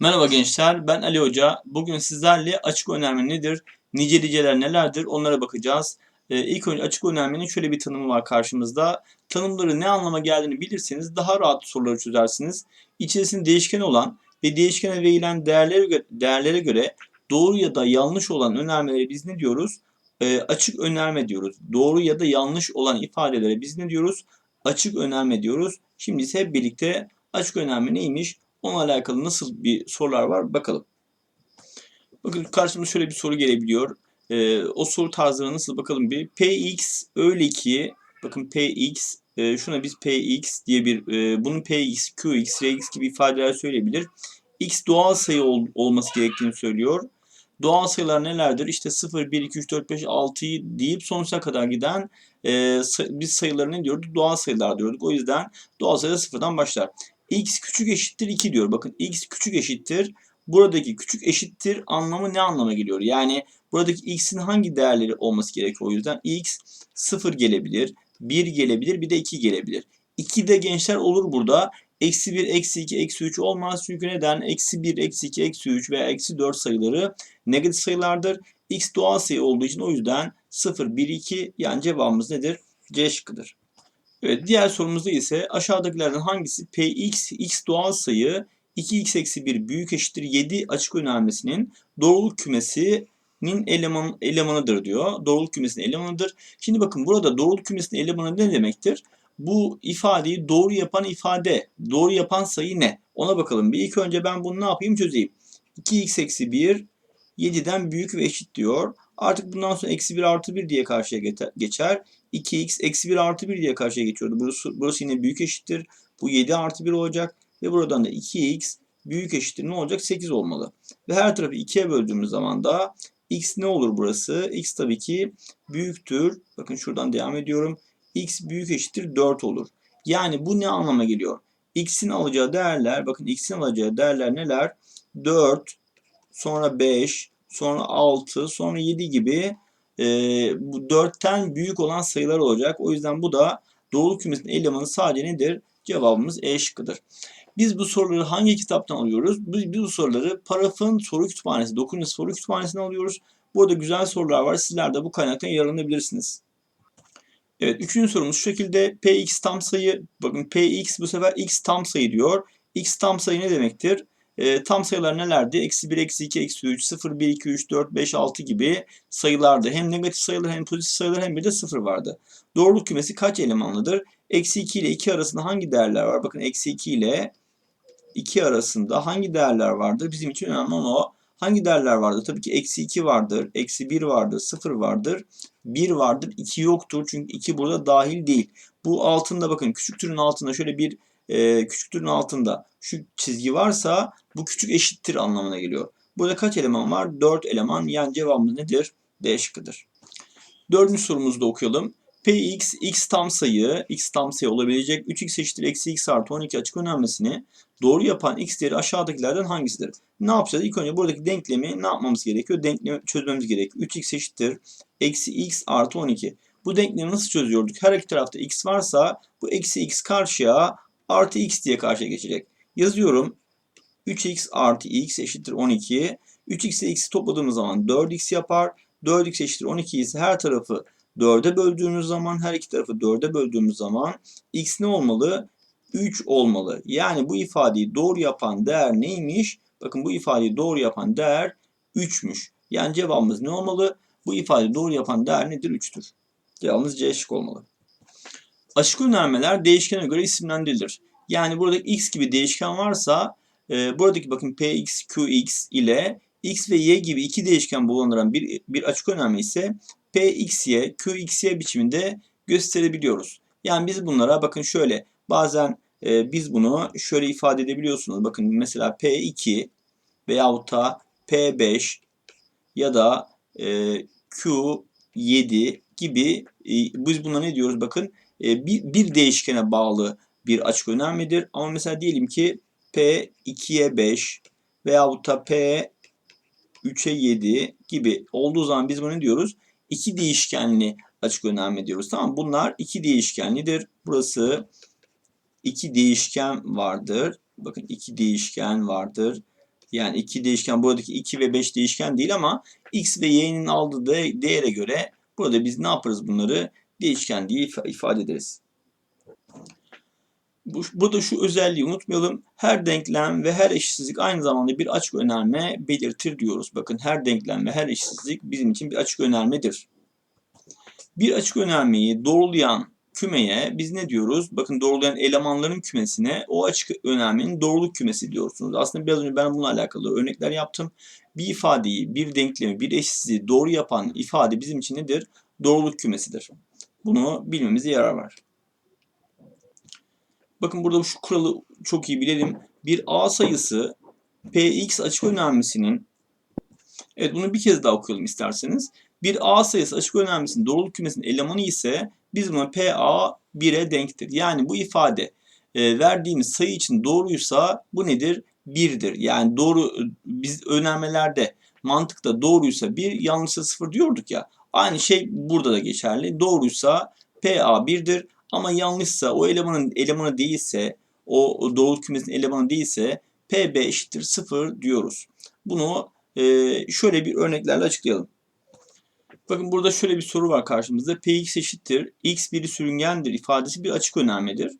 Merhaba gençler, ben Ali Hoca. Bugün sizlerle açık önerme nedir, niceliceler nelerdir onlara bakacağız. Ee, ilk önce açık önermenin şöyle bir tanımı var karşımızda. Tanımları ne anlama geldiğini bilirseniz daha rahat soruları çözersiniz. İçerisinde değişken olan ve değişkene verilen değerlere göre, değerlere göre doğru ya da yanlış olan önermelere biz ne diyoruz? Ee, açık önerme diyoruz. Doğru ya da yanlış olan ifadelere biz ne diyoruz? Açık önerme diyoruz. Şimdi ise hep birlikte açık önerme neymiş? Onunla alakalı nasıl bir sorular var bakalım. Bakın karşımıza şöyle bir soru gelebiliyor. Ee, o soru tarzları nasıl bakalım bir. Px öyle ki bakın Px e, şuna biz Px diye bir e, bunun Px, Qx, Rx gibi ifadeler söyleyebilir. X doğal sayı ol, olması gerektiğini söylüyor. Doğal sayılar nelerdir? İşte 0, 1, 2, 3, 4, 5, 6'yı deyip sonsuza kadar giden e, biz sayıları ne diyorduk? Doğal sayılar diyorduk. O yüzden doğal sayılar sıfırdan başlar x küçük eşittir 2 diyor. Bakın x küçük eşittir. Buradaki küçük eşittir anlamı ne anlama geliyor? Yani buradaki x'in hangi değerleri olması gerekiyor? O yüzden x 0 gelebilir, 1 gelebilir, bir de 2 gelebilir. 2 de gençler olur burada. Eksi 1, eksi 2, eksi 3 olmaz. Çünkü neden? Eksi 1, eksi 2, eksi 3 veya eksi 4 sayıları negatif sayılardır. X doğal sayı olduğu için o yüzden 0, 1, 2 yani cevabımız nedir? C şıkkıdır. Evet, diğer sorumuzda ise aşağıdakilerden hangisi Px, x doğal sayı 2x eksi 1 büyük eşittir 7 açık önermesinin doğruluk kümesinin eleman, elemanıdır diyor. Doğruluk kümesinin elemanıdır. Şimdi bakın burada doğruluk kümesinin elemanı ne demektir? Bu ifadeyi doğru yapan ifade, doğru yapan sayı ne? Ona bakalım. Bir ilk önce ben bunu ne yapayım çözeyim. 2x eksi 1 7'den büyük ve eşit diyor. Artık bundan sonra eksi 1 artı 1 diye karşıya geçer. 2x eksi 1 artı 1 diye karşıya geçiyordu. Burası, burası yine büyük eşittir. Bu 7 artı 1 olacak. Ve buradan da 2x büyük eşittir ne olacak? 8 olmalı. Ve her tarafı 2'ye böldüğümüz zaman da x ne olur burası? x tabii ki büyüktür. Bakın şuradan devam ediyorum. x büyük eşittir 4 olur. Yani bu ne anlama geliyor? x'in alacağı değerler, bakın x'in alacağı değerler neler? 4, sonra 5, sonra 6, sonra 7 gibi e, bu 4'ten büyük olan sayılar olacak. O yüzden bu da doğruluk kümesinin elemanı sadece nedir? Cevabımız E şıkkıdır. Biz bu soruları hangi kitaptan alıyoruz? Biz, biz bu soruları Paraf'ın soru kütüphanesi, 9. soru kütüphanesinden alıyoruz. Burada güzel sorular var. Sizler de bu kaynaktan yararlanabilirsiniz. Evet, üçüncü sorumuz şu şekilde. Px tam sayı, bakın Px bu sefer x tam sayı diyor. x tam sayı ne demektir? E, tam sayılar nelerdi? Eksi 1, eksi 2, eksi 3, 0, 1, 2, 3, 4, 5, 6 gibi sayılardı. Hem negatif sayılar hem pozitif sayılar hem bir de 0 vardı. Doğruluk kümesi kaç elemanlıdır? Eksi 2 ile 2 arasında hangi değerler var? Bakın eksi 2 ile 2 arasında hangi değerler vardır? Bizim için önemli olan o. Hangi değerler vardır? Tabii ki eksi 2 vardır, eksi 1 vardır, 0 vardır, 1 vardır, 2 yoktur. Çünkü 2 burada dahil değil. Bu altında bakın küçük türün altında şöyle bir e, küçüktürün altında şu çizgi varsa bu küçük eşittir anlamına geliyor. Burada kaç eleman var? 4 eleman. Yani cevabımız nedir? D şıkkıdır. Dördüncü sorumuzu da okuyalım. Px, x tam sayı, x tam sayı olabilecek 3x eşittir eksi x artı 12 açık önermesini doğru yapan x değeri aşağıdakilerden hangisidir? Ne yapacağız? İlk önce buradaki denklemi ne yapmamız gerekiyor? Denklemi çözmemiz gerekiyor. 3x eşittir eksi x artı 12. Bu denklemi nasıl çözüyorduk? Her iki tarafta x varsa bu eksi x karşıya artı x diye karşıya geçecek. Yazıyorum. 3x artı x eşittir 12. 3x ile x'i topladığımız zaman 4x yapar. 4x eşittir 12 ise her tarafı 4'e böldüğümüz zaman, her iki tarafı 4'e böldüğümüz zaman x ne olmalı? 3 olmalı. Yani bu ifadeyi doğru yapan değer neymiş? Bakın bu ifadeyi doğru yapan değer 3'müş. Yani cevabımız ne olmalı? Bu ifadeyi doğru yapan değer nedir? 3'tür. Cevabımız C şık olmalı. Açık önermeler değişkene göre isimlendirilir. Yani burada x gibi değişken varsa e, buradaki bakın px, qx ile x ve y gibi iki değişken bulunduran bir, bir açık önerme ise pxy, qxy biçiminde gösterebiliyoruz. Yani biz bunlara bakın şöyle bazen e, biz bunu şöyle ifade edebiliyorsunuz. Bakın mesela p2 veyahut da p5 ya da e, q7 gibi e, biz buna ne diyoruz bakın e, bir, bir değişkene bağlı bir açık önermedir. Ama mesela diyelim ki P 2'ye 5 veyahut da P 3'e 7 gibi olduğu zaman biz bunu diyoruz? İki değişkenli açık önerme diyoruz. Tamam Bunlar iki değişkenlidir. Burası iki değişken vardır. Bakın iki değişken vardır. Yani iki değişken buradaki 2 ve 5 değişken değil ama x ve y'nin aldığı de- değere göre burada biz ne yaparız bunları? Değişken diye ifa- ifade ederiz. Bu, burada şu özelliği unutmayalım. Her denklem ve her eşitsizlik aynı zamanda bir açık önerme belirtir diyoruz. Bakın her denklem ve her eşitsizlik bizim için bir açık önermedir. Bir açık önermeyi doğrulayan kümeye biz ne diyoruz? Bakın doğrulayan elemanların kümesine o açık önermenin doğruluk kümesi diyorsunuz. Aslında biraz önce ben bununla alakalı örnekler yaptım. Bir ifadeyi, bir denklemi, bir eşitsizliği doğru yapan ifade bizim için nedir? Doğruluk kümesidir. Bunu bilmemize yarar var. Bakın burada şu kuralı çok iyi bilelim. Bir A sayısı Px açık önermesinin Evet bunu bir kez daha okuyalım isterseniz. Bir A sayısı açık önermesinin doğruluk kümesinin elemanı ise biz buna PA 1'e denktir. Yani bu ifade e, verdiğimiz sayı için doğruysa bu nedir? 1'dir. Yani doğru e, biz önermelerde mantıkta doğruysa 1 yanlışsa 0 diyorduk ya. Aynı şey burada da geçerli. Doğruysa PA 1'dir ama yanlışsa o elemanın elemanı değilse o, doğruluk kümesinin elemanı değilse PB eşittir 0 diyoruz. Bunu e, şöyle bir örneklerle açıklayalım. Bakın burada şöyle bir soru var karşımızda. Px eşittir. x biri sürüngendir ifadesi bir açık önermedir.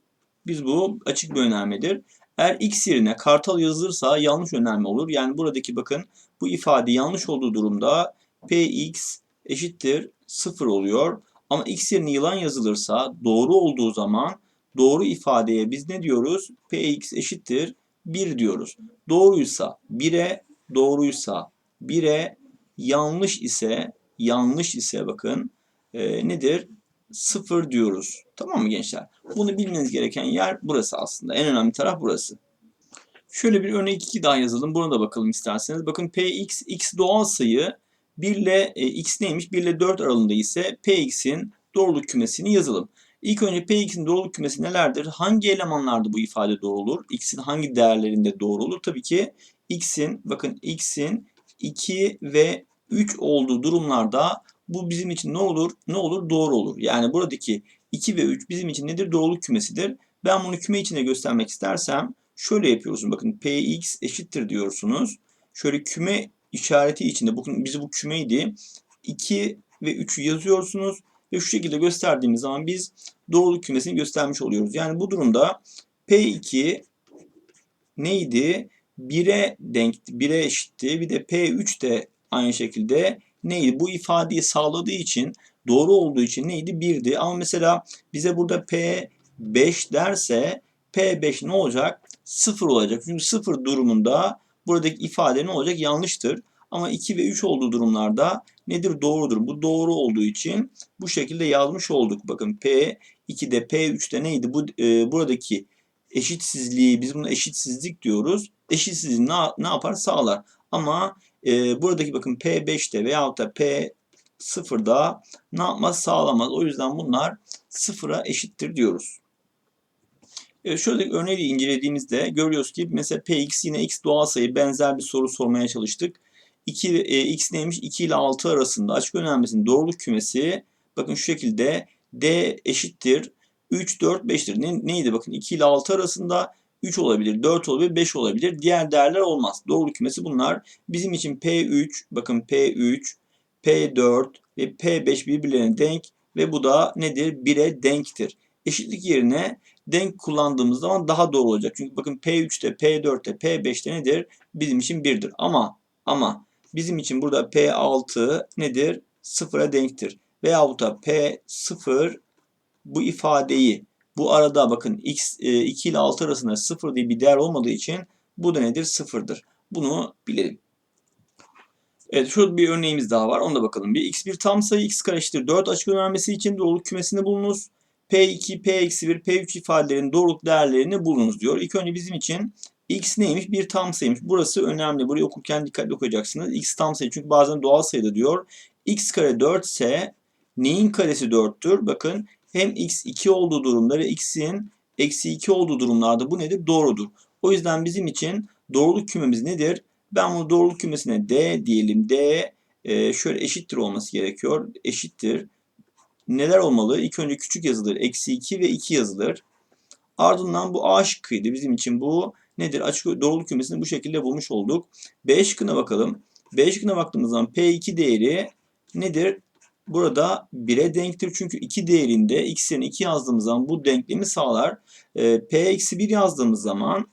Biz bu açık bir önermedir. Eğer x yerine kartal yazılırsa yanlış önerme olur. Yani buradaki bakın bu ifade yanlış olduğu durumda px eşittir 0 oluyor. Ama x yerine yılan yazılırsa doğru olduğu zaman doğru ifadeye biz ne diyoruz? px eşittir 1 diyoruz. Doğruysa 1'e, doğruysa 1'e, yanlış ise yanlış ise bakın e, nedir? 0 diyoruz. Tamam mı gençler? Bunu bilmeniz gereken yer burası aslında. En önemli taraf burası. Şöyle bir örnek 2 daha yazalım. Buna da bakalım isterseniz. Bakın px, x doğal sayı 1 ile e, x neymiş? 1 ile 4 aralığında ise px'in doğruluk kümesini yazalım. İlk önce px'in doğruluk kümesi nelerdir? Hangi elemanlarda bu ifade doğru olur? x'in hangi değerlerinde doğru olur? Tabii ki x'in, bakın x'in 2 ve 3 olduğu durumlarda bu bizim için ne olur? Ne olur? Doğru olur. Yani buradaki 2 ve 3 bizim için nedir? Doğruluk kümesidir. Ben bunu küme içinde göstermek istersem şöyle yapıyorsunuz. Bakın px eşittir diyorsunuz. Şöyle küme işareti içinde bakın bizi bu kümeydi. 2 ve 3'ü yazıyorsunuz ve şu şekilde gösterdiğimiz zaman biz doğruluk kümesini göstermiş oluyoruz. Yani bu durumda P2 neydi? 1'e denk, 1'e eşitti. Bir de P3 de aynı şekilde neydi? Bu ifadeyi sağladığı için doğru olduğu için neydi? 1'di. Ama mesela bize burada P5 derse P5 ne olacak? 0 olacak. Çünkü 0 durumunda buradaki ifade ne olacak? Yanlıştır. Ama 2 ve 3 olduğu durumlarda nedir? Doğrudur. Bu doğru olduğu için bu şekilde yazmış olduk. Bakın P2'de P3'te neydi? Bu e, buradaki eşitsizliği biz buna eşitsizlik diyoruz. Eşitsizliği ne, ne yapar? Sağlar. Ama e, buradaki bakın P5'te veyahut da P0'da ne yapmaz? Sağlamaz. O yüzden bunlar sıfıra eşittir diyoruz. E, şöyle örneği incelediğimizde görüyoruz ki mesela Px yine x doğal sayı benzer bir soru sormaya çalıştık. 2, e, x neymiş? 2 ile 6 arasında açık önermesinin doğruluk kümesi bakın şu şekilde d eşittir 3, 4, 5'tir. Ne, neydi bakın 2 ile 6 arasında 3 olabilir, 4 olabilir, 5 olabilir. Diğer değerler olmaz. Doğruluk kümesi bunlar. Bizim için P3, bakın P3, P4 ve P5 birbirlerine denk ve bu da nedir? 1'e denktir. Eşitlik yerine denk kullandığımız zaman daha doğru olacak. Çünkü bakın P3'te, P4'te, P5'te nedir? Bizim için 1'dir. Ama ama bizim için burada P6 nedir? 0'a denktir. Veyahut da P0 bu ifadeyi bu arada bakın x 2 ile 6 arasında 0 diye bir değer olmadığı için bu da nedir? 0'dır. Bunu bilelim. Evet şurada bir örneğimiz daha var. Ona da bakalım. Bir x bir tam sayı x kare eşittir 4 açık önermesi için doğruluk kümesini bulunuz. P2, P-1, P3 ifadelerin doğruluk değerlerini bulunuz diyor. İlk önce bizim için x neymiş? Bir tam sayıymış. Burası önemli. Burayı okurken dikkatli okuyacaksınız. x tam sayı çünkü bazen doğal sayıda diyor. x kare 4 ise neyin karesi 4'tür? Bakın hem x 2 olduğu durumda ve x'in eksi 2 olduğu durumlarda bu nedir? Doğrudur. O yüzden bizim için doğruluk kümemiz nedir? Ben bunu doğruluk kümesine d diyelim. d e, şöyle eşittir olması gerekiyor. Eşittir. Neler olmalı? İlk önce küçük yazılır. Eksi 2 ve 2 yazılır. Ardından bu A şıkkıydı. Bizim için bu nedir? Açık doğruluk kümesini bu şekilde bulmuş olduk. B şıkkına bakalım. B şıkkına baktığımız zaman P2 değeri nedir? Burada 1'e denktir. Çünkü 2 değerinde x yerine 2 yazdığımız zaman bu denklemi sağlar. Ee, P-1 yazdığımız zaman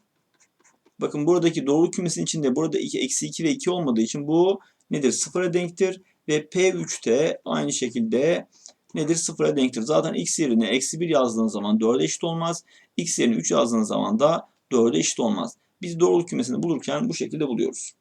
bakın buradaki doğruluk kümesinin içinde burada 2, eksi 2 ve 2 olmadığı için bu nedir? Sıfıra denktir. Ve P3'te aynı şekilde nedir? Sıfıra denktir. Zaten x yerine eksi 1 yazdığınız zaman 4'e eşit olmaz. x yerine 3 yazdığınız zaman da 4'e eşit olmaz. Biz doğruluk kümesini bulurken bu şekilde buluyoruz.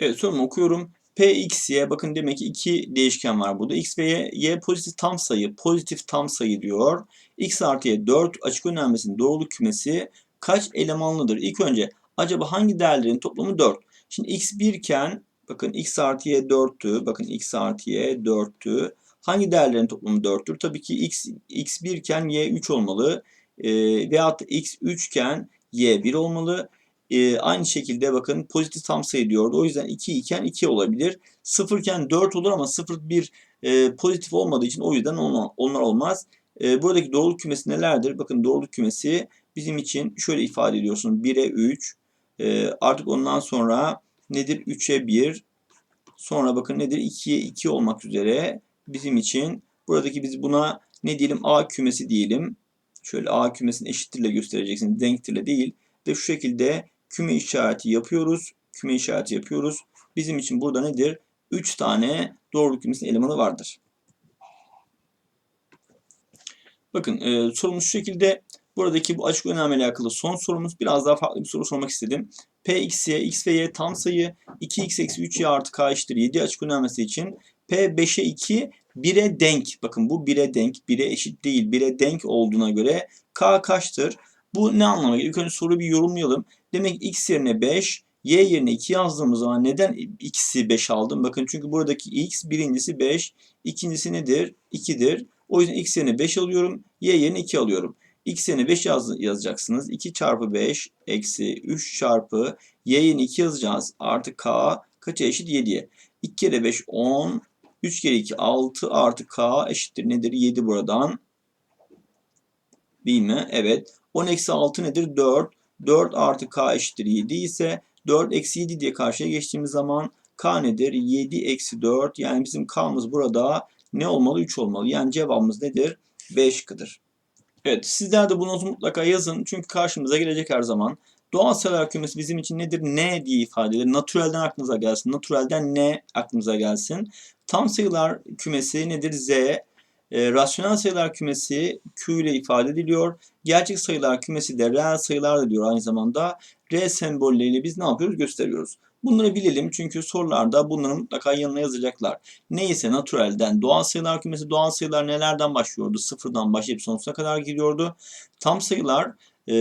Evet sorumu okuyorum. P, X, Y bakın demek ki iki değişken var burada. X ve Y, Y pozitif tam sayı, pozitif tam sayı diyor. X artı Y 4 açık önermesinin doğruluk kümesi kaç elemanlıdır? İlk önce acaba hangi değerlerin toplamı 4? Şimdi X 1 iken bakın X artı Y 4'tü. Bakın X artı Y 4'tü. Hangi değerlerin toplamı 4'tür? Tabii ki X, X 1 iken Y 3 olmalı. E, veyahut da X 3 iken Y 1 olmalı. E, aynı şekilde bakın pozitif tam sayı diyordu. O yüzden 2 iken 2 olabilir. 0 iken 4 olur ama 0 bir e, pozitif olmadığı için o yüzden onlar olmaz. E, buradaki doğruluk kümesi nelerdir? Bakın doğruluk kümesi bizim için şöyle ifade ediyorsun. 1'e 3. E, artık ondan sonra nedir? 3'e 1. Sonra bakın nedir? 2'ye 2 olmak üzere bizim için buradaki biz buna ne diyelim? A kümesi diyelim. Şöyle A kümesini eşittirle göstereceksin. Denktirle değil. Ve şu şekilde küme işareti yapıyoruz. Küme işareti yapıyoruz. Bizim için burada nedir? 3 tane doğruluk kümesinin elemanı vardır. Bakın e, sorumuz şu şekilde. Buradaki bu açık önermeyle alakalı son sorumuz. Biraz daha farklı bir soru sormak istedim. P, X, Y, X ve Y tam sayı 2x eksi 3y artı k eşittir 7 açık önermesi için P 5'e 2 1'e denk. Bakın bu 1'e denk. 1'e eşit değil. 1'e denk olduğuna göre k kaçtır? Bu ne anlama geliyor? İlk önce soruyu bir yorumlayalım. Demek x yerine 5, y yerine 2 yazdığımız zaman neden x'i 5 aldım? Bakın çünkü buradaki x birincisi 5, ikincisi nedir? 2'dir. O yüzden x yerine 5 alıyorum, y yerine 2 alıyorum. x yerine 5 yaz, yazacaksınız. 2 çarpı 5 eksi 3 çarpı y yerine 2 yazacağız. Artı k kaça eşit? 7'ye. 2 kere 5 10, 3 kere 2 6 artı k eşittir nedir? 7 buradan. Değil mi? Evet. 10 eksi 6 nedir? 4. 4 artı k eşittir 7 ise 4 eksi 7 diye karşıya geçtiğimiz zaman k nedir? 7 eksi 4. Yani bizim k'mız burada ne olmalı? 3 olmalı. Yani cevabımız nedir? 5 kıdır. Evet sizler de bunu mutlaka yazın. Çünkü karşımıza gelecek her zaman. Doğal sayılar kümesi bizim için nedir? Ne diye ifade edilir. Naturalden aklınıza gelsin. Naturalden ne aklınıza gelsin. Tam sayılar kümesi nedir? Z. E, rasyonel sayılar kümesi Q ile ifade ediliyor. Gerçek sayılar kümesi de reel sayılar da diyor aynı zamanda. R sembolleriyle biz ne yapıyoruz? Gösteriyoruz. Bunları bilelim çünkü sorularda bunları mutlaka yanına yazacaklar. Neyse naturalden doğal sayılar kümesi doğal sayılar nelerden başlıyordu? Sıfırdan başlayıp sonsuza kadar gidiyordu. Tam sayılar e,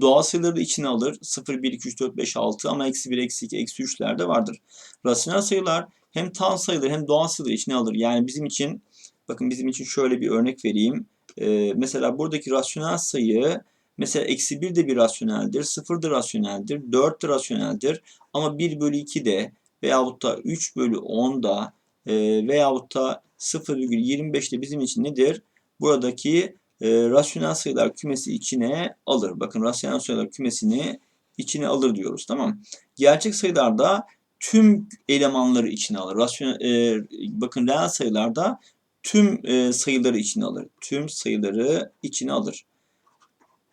doğal sayıları da içine alır. 0, 1, 2, 3, 4, 5, 6 ama eksi 1, eksi 2, eksi 3'ler de vardır. Rasyonel sayılar hem tam sayıları hem doğal sayıları içine alır. Yani bizim için bakın bizim için şöyle bir örnek vereyim. Ee, mesela buradaki rasyonel sayı mesela eksi 1 de bir rasyoneldir, 0 da rasyoneldir, 4 de rasyoneldir. Ama 1 bölü 2 de veyahut da 3 bölü 10 da e, veyahut da 0,25 de bizim için nedir? Buradaki e, rasyonel sayılar kümesi içine alır. Bakın rasyonel sayılar kümesini içine alır diyoruz. Tamam Gerçek sayılarda tüm elemanları içine alır. Rasyonel, e, bakın reel sayılarda tüm e, sayıları içine alır. Tüm sayıları içine alır.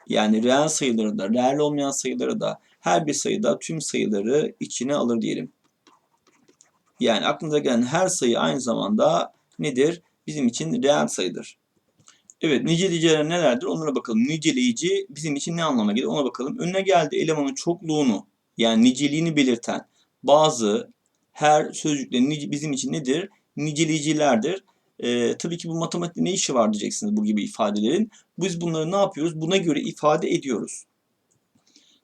Yani reel sayıları da, reel olmayan sayıları da her bir sayıda tüm sayıları içine alır diyelim. Yani aklınıza gelen her sayı aynı zamanda nedir? Bizim için reel sayıdır. Evet niceleyiciler nelerdir onlara bakalım. Niceleyici bizim için ne anlama gelir ona bakalım. Önüne geldi elemanın çokluğunu yani niceliğini belirten bazı her sözcüklerin bizim için nedir? Niceleyicilerdir. Ee, tabii ki bu matematikte ne işi var diyeceksiniz bu gibi ifadelerin. Biz bunları ne yapıyoruz? Buna göre ifade ediyoruz.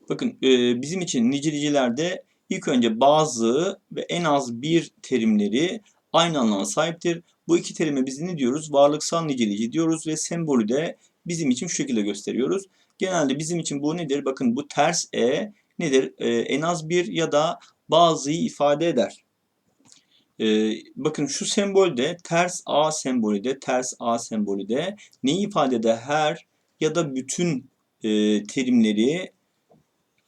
Bakın e, bizim için nicelicilerde ilk önce bazı ve en az bir terimleri aynı anlama sahiptir. Bu iki terime biz ne diyoruz? Varlıksal nicelici diyoruz ve sembolü de bizim için şu şekilde gösteriyoruz. Genelde bizim için bu nedir? Bakın bu ters e nedir? E, en az bir ya da bazıyı ifade eder. E, bakın şu sembolde ters a sembolü de ters a sembolü de neyi ifade eder? Her ya da bütün e, terimleri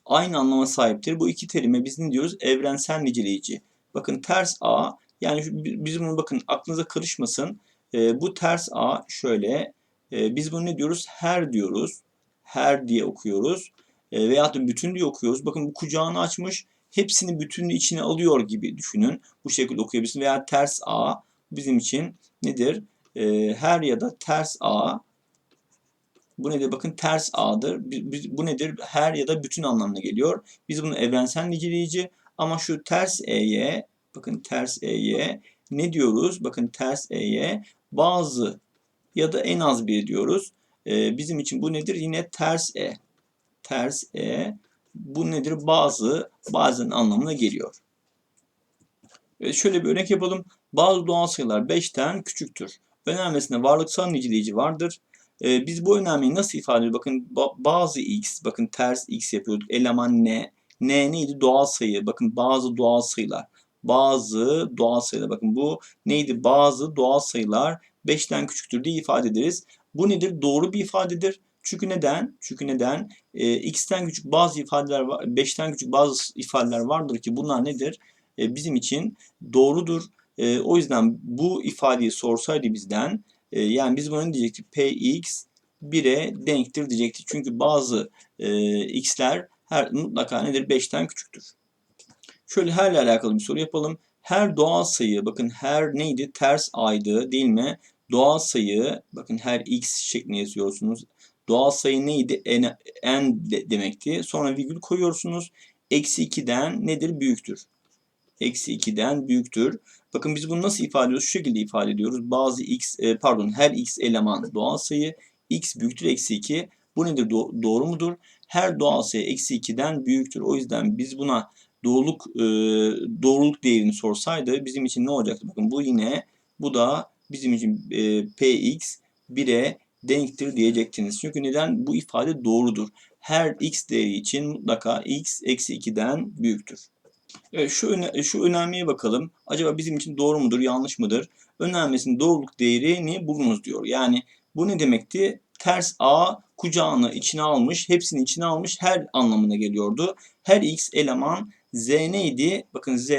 aynı anlama sahiptir. Bu iki terime biz ne diyoruz? Evrensel niceleyici. Bakın ters A yani şu- biz bunu bakın aklınıza karışmasın. E, bu ters A şöyle e, biz bunu ne diyoruz? Her diyoruz. Her diye okuyoruz. E, veyahut da bütün diye okuyoruz. Bakın bu kucağını açmış. Hepsini bütününü içine alıyor gibi düşünün. Bu şekilde okuyabilirsiniz. Veya ters A bizim için nedir? E, her ya da ters A bu nedir? Bakın ters A'dır. Bu nedir? Her ya da bütün anlamına geliyor. Biz bunu evrensel niceleyici ama şu ters E'ye bakın ters E'ye ne diyoruz? Bakın ters E'ye bazı ya da en az bir diyoruz. Ee, bizim için bu nedir? Yine ters E. Ters E. Bu nedir? Bazı, bazen anlamına geliyor. Evet, şöyle bir örnek yapalım. Bazı doğal sayılar 5'ten küçüktür. Önermesinde varlıksal niceleyici vardır. Ee, biz bu önermeyi nasıl ifade ediyoruz? Bakın ba- bazı x, bakın ters x yapıyorduk. Eleman n. N neydi? Doğal sayı. Bakın bazı doğal sayılar. Bazı doğal sayılar. Bakın bu neydi? Bazı doğal sayılar 5'ten küçüktür diye ifade ederiz. Bu nedir? Doğru bir ifadedir. Çünkü neden? Çünkü neden? Ee, x'ten küçük bazı ifadeler var, 5'ten küçük bazı ifadeler vardır ki bunlar nedir? Ee, bizim için doğrudur. Ee, o yüzden bu ifadeyi sorsaydı bizden e, yani biz buna ne diyecektik? Px 1'e denktir diyecektik. Çünkü bazı e, x'ler her mutlaka nedir? 5'ten küçüktür. Şöyle herle alakalı bir soru yapalım. Her doğal sayı bakın her neydi? Ters aydı değil mi? Doğal sayı bakın her x şeklinde yazıyorsunuz. Doğal sayı neydi? N, n de- demekti. Sonra virgül koyuyorsunuz. Eksi 2'den nedir? Büyüktür. Eksi 2'den büyüktür. Bakın biz bunu nasıl ifade ediyoruz? Şu şekilde ifade ediyoruz. Bazı x, e, pardon her x eleman doğal sayı. x büyüktür eksi 2. Bu nedir? Do- doğru mudur? Her doğal sayı eksi 2'den büyüktür. O yüzden biz buna doğruluk e, doğruluk değerini sorsaydı bizim için ne olacaktı? Bakın bu yine bu da bizim için e, px 1'e denktir diyecektiniz. Çünkü neden? Bu ifade doğrudur. Her x değeri için mutlaka x eksi 2'den büyüktür. Evet, şu, öne, şu önermeye bakalım. Acaba bizim için doğru mudur, yanlış mıdır? Önermesinin doğruluk değerini bulunuz diyor. Yani bu ne demekti? Ters A kucağını içine almış, hepsini içine almış her anlamına geliyordu. Her x eleman z neydi? Bakın z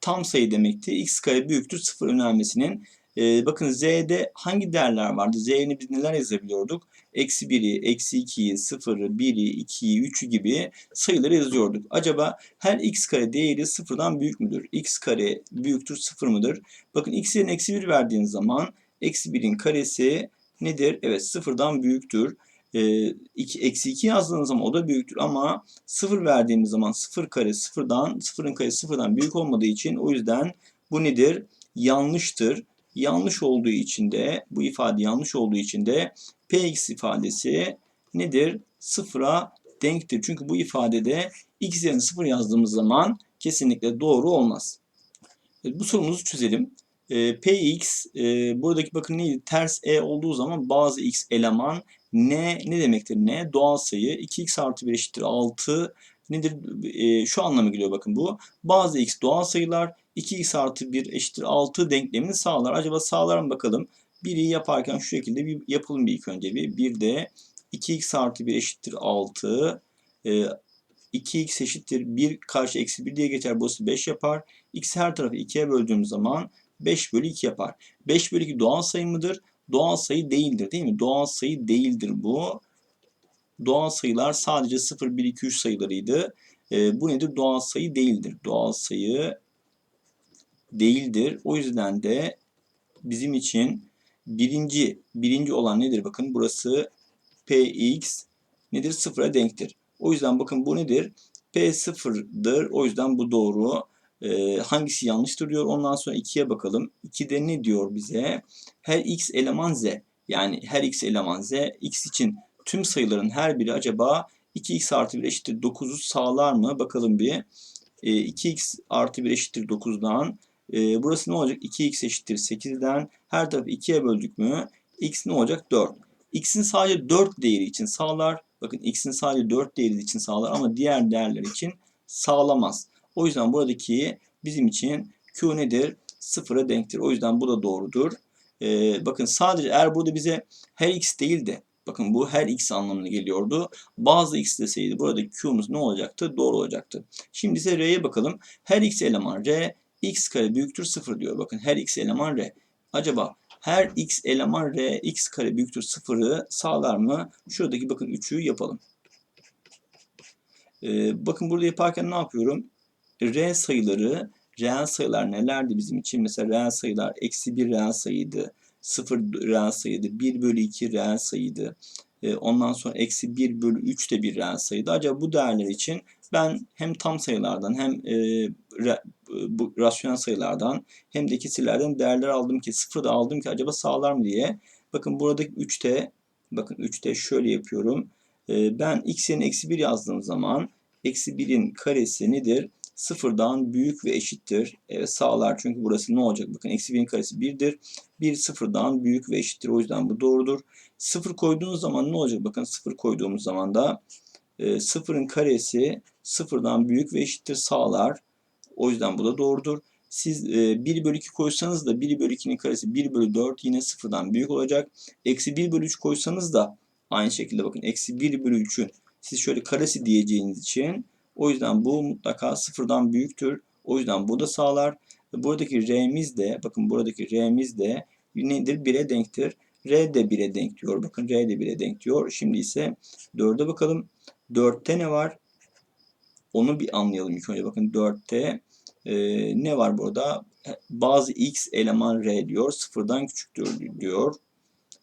tam sayı demekti. x kare büyüktür sıfır önermesinin. Ee, bakın z'de hangi değerler vardı? z'ni biz neler yazabiliyorduk? Eksi 1'i, eksi 2'yi, 0'ı, 1'i, 2'yi, 3'ü gibi sayıları yazıyorduk. Acaba her x kare değeri sıfırdan büyük müdür? x kare büyüktür sıfır mıdır? Bakın x yerine eksi 1 verdiğiniz zaman eksi 1'in karesi nedir? Evet sıfırdan büyüktür. Ee, eksi 2 yazdığınız zaman o da büyüktür ama 0 verdiğimiz zaman 0 kare sıfırdan, sıfırın karesi sıfırdan büyük olmadığı için o yüzden bu nedir? Yanlıştır. Yanlış olduğu için de bu ifade yanlış olduğu için de px ifadesi nedir? Sıfıra denktir. Çünkü bu ifadede x yerine 0 yazdığımız zaman kesinlikle doğru olmaz. Evet, bu sorumuzu çözelim. E, Px e, buradaki bakın neydi? Ters e olduğu zaman bazı x eleman ne ne demektir ne? Doğal sayı 2x artı 1 eşittir 6 nedir? E, şu anlama geliyor bakın bu. Bazı x doğal sayılar 2x artı 1 eşittir 6 denklemini sağlar. Acaba sağlar mı bakalım? Biri yaparken şu şekilde bir yapalım bir ilk önce bir. Bir de 2x artı 1 eşittir 6. E, 2x eşittir 1 karşı eksi 1 diye geçer. Burası 5 yapar. x her tarafı 2'ye böldüğüm zaman 5 bölü 2 yapar. 5 bölü 2 doğal sayı mıdır? Doğal sayı değildir değil mi? Doğal sayı değildir bu. Doğal sayılar sadece 0, 1, 2, 3 sayılarıydı. E, bu nedir? Doğal sayı değildir. Doğal sayı değildir. O yüzden de bizim için birinci birinci olan nedir? Bakın burası px nedir? Sıfıra denktir. O yüzden bakın bu nedir? P sıfırdır. O yüzden bu doğru. Ee, hangisi yanlıştır diyor. Ondan sonra 2'ye bakalım. 2'de ne diyor bize? Her x eleman z. Yani her x eleman z. x için tüm sayıların her biri acaba 2x artı 1 eşittir 9'u sağlar mı? Bakalım bir. Ee, 2x artı 1 eşittir 9'dan. Ee, burası ne olacak? 2x eşittir 8'den. Her tarafı 2'ye böldük mü? x ne olacak? 4. x'in sadece 4 değeri için sağlar. Bakın x'in sadece 4 değeri için sağlar ama diğer değerler için sağlamaz. O yüzden buradaki bizim için q nedir? Sıfıra denktir. O yüzden bu da doğrudur. Ee, bakın sadece eğer burada bize her x değil de Bakın bu her x anlamına geliyordu. Bazı x deseydi buradaki q'muz ne olacaktı? Doğru olacaktı. Şimdi ise r'ye bakalım. Her x eleman r x kare büyüktür 0 diyor. Bakın her x eleman r. Acaba her x eleman r x kare büyüktür 0'ı sağlar mı? Şuradaki bakın 3'ü yapalım. Ee, bakın burada yaparken ne yapıyorum? R sayıları, reel sayılar nelerdi bizim için? Mesela reel sayılar eksi 1 reel sayıydı. 0 reel sayıydı. 1 bölü 2 reel sayıydı. Ee, ondan sonra eksi 1 bölü 3 de bir reel sayıydı. Acaba bu değerler için ben hem tam sayılardan hem e, re, bu rasyonel sayılardan hem de kesirlerden değerler aldım ki sıfırı da aldım ki acaba sağlar mı diye. Bakın buradaki 3'te bakın 3'te şöyle yapıyorum. Ee, ben x yerine eksi 1 yazdığım zaman eksi 1'in karesi nedir? Sıfırdan büyük ve eşittir. Evet sağlar çünkü burası ne olacak? Bakın eksi 1'in karesi 1'dir. 1 sıfırdan büyük ve eşittir. O yüzden bu doğrudur. Sıfır koyduğunuz zaman ne olacak? Bakın sıfır koyduğumuz zaman da e, sıfırın karesi sıfırdan büyük ve eşittir sağlar. O yüzden bu da doğrudur. Siz e, 1 bölü 2 koysanız da 1 bölü 2'nin karesi 1 bölü 4 yine sıfırdan büyük olacak. Eksi 1 bölü 3 koysanız da aynı şekilde bakın eksi 1 bölü 3'ün siz şöyle karesi diyeceğiniz için o yüzden bu mutlaka sıfırdan büyüktür. O yüzden bu da sağlar. Buradaki R'miz de bakın buradaki R'miz de nedir? 1'e denktir. R de 1'e denk diyor. Bakın R de 1'e denk diyor. Şimdi ise 4'e bakalım. 4'te ne var? Onu bir anlayalım ilk önce. Bakın 4'te e, ne var burada? Bazı x eleman R diyor. Sıfırdan küçüktür diyor.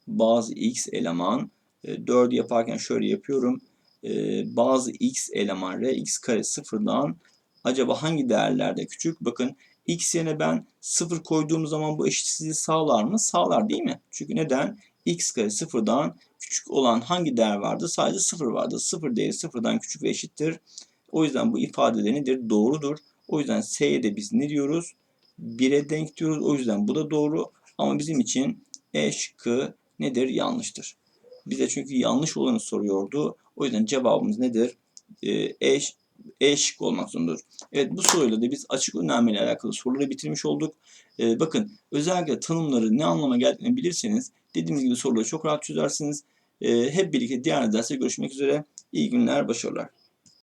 Bazı x eleman. E, 4'ü yaparken şöyle yapıyorum. E, bazı x eleman R x kare sıfırdan acaba hangi değerlerde küçük? Bakın x yerine ben 0 koyduğum zaman bu eşitsizliği sağlar mı? Sağlar değil mi? Çünkü neden? x kare sıfırdan küçük olan hangi değer vardı? Sadece 0 vardı. 0 değeri sıfırdan küçük ve eşittir. O yüzden bu ifade nedir? Doğrudur. O yüzden S'ye de biz ne diyoruz? 1'e denk diyoruz. O yüzden bu da doğru. Ama bizim için E şıkkı nedir? Yanlıştır. Bize çünkü yanlış olanı soruyordu. O yüzden cevabımız nedir? E, e şıkkı olmak zorundadır. Evet bu soruyla da biz açık önermeyle alakalı soruları bitirmiş olduk. Ee, bakın özellikle tanımları ne anlama geldiğini bilirseniz dediğimiz gibi soruları çok rahat çözersiniz. Ee, hep birlikte diğer derste görüşmek üzere. İyi günler, başarılar.